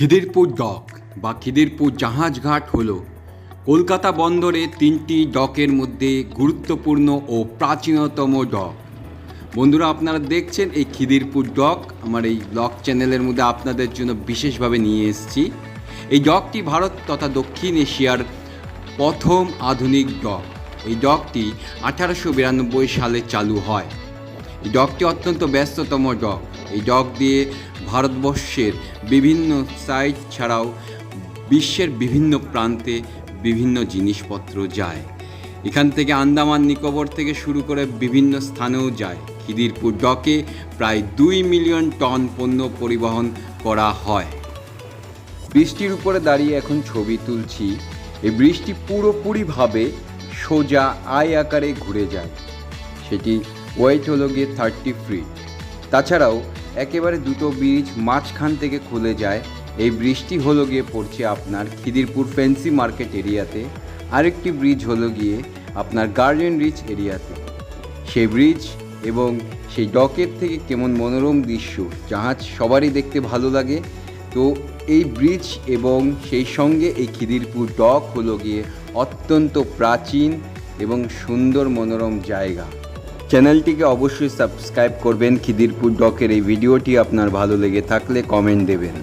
Khidirpur doc বা খিদিরপুর জাহাজঘাট হল কলকাতা বন্দরে তিনটি ডকের মধ্যে গুরুত্বপূর্ণ ও প্রাচীনতম ডক। বন্ধুরা, আপনারা দেখছেন এই খিদিরপুর ডক। আমার এই ব্লগ চ্যানেলের মধ্যে আপনাদের জন্য বিশেষভাবে নিয়ে এসেছি। এই ডকটি ভারত তথা দক্ষিণ এশিয়ার প্রথম আধুনিক ডক। এই ডকটি আঠারোশো বিরানব্বই সালে চালু হয়। ডকটি অত্যন্ত ব্যস্ততম ডক এই ডক দিয়ে ভারতবর্ষের বিভিন্ন সাইট ছাড়াও বিশ্বের বিভিন্ন প্রান্তে বিভিন্ন জিনিসপত্র যায়। এখান থেকে আন্দামান নিকোবর থেকে শুরু করে বিভিন্ন স্থানেও যায়। খিদিরপুর ডকে প্রায় দুই মিলিয়ন টন পণ্য পরিবহন করা হয়। বৃষ্টির উপরে দাঁড়িয়ে এখন ছবি তুলছি। এই বৃষ্টি পুরোপুরিভাবে সোজা আয় আকারে ঘুরে যায়। সেটি ওয়েট হলো গিয়ে থার্টি ফিট। তাছাড়াও একেবারে দুটো ব্রিজ মাঝখান থেকে খুলে যায়। এই ব্রিজটি হলো গিয়ে পড়ছে আপনার খিদিরপুর ফেন্সি মার্কেট এরিয়াতে। আরেকটি ব্রিজ হলো গিয়ে আপনার গার্ডেন রিচ এরিয়াতে। সেই ব্রিজ এবং সেই ডকের থেকে কেমন মনোরম দৃশ্য, জাহাজ সবারই দেখতে ভালো লাগে। তো এই ব্রিজ এবং সেই সঙ্গে এই খিদিরপুর ডক হলো গিয়ে অত্যন্ত প্রাচীন এবং সুন্দর মনোরম জায়গা। চ্যানেলটিকে অবশ্যই সাবস্ক্রাইব করবেন খিদিরপুর ডকের এই ভিডিওটি আপনার ভালো লেগে থাকলে কমেন্ট দেবেন।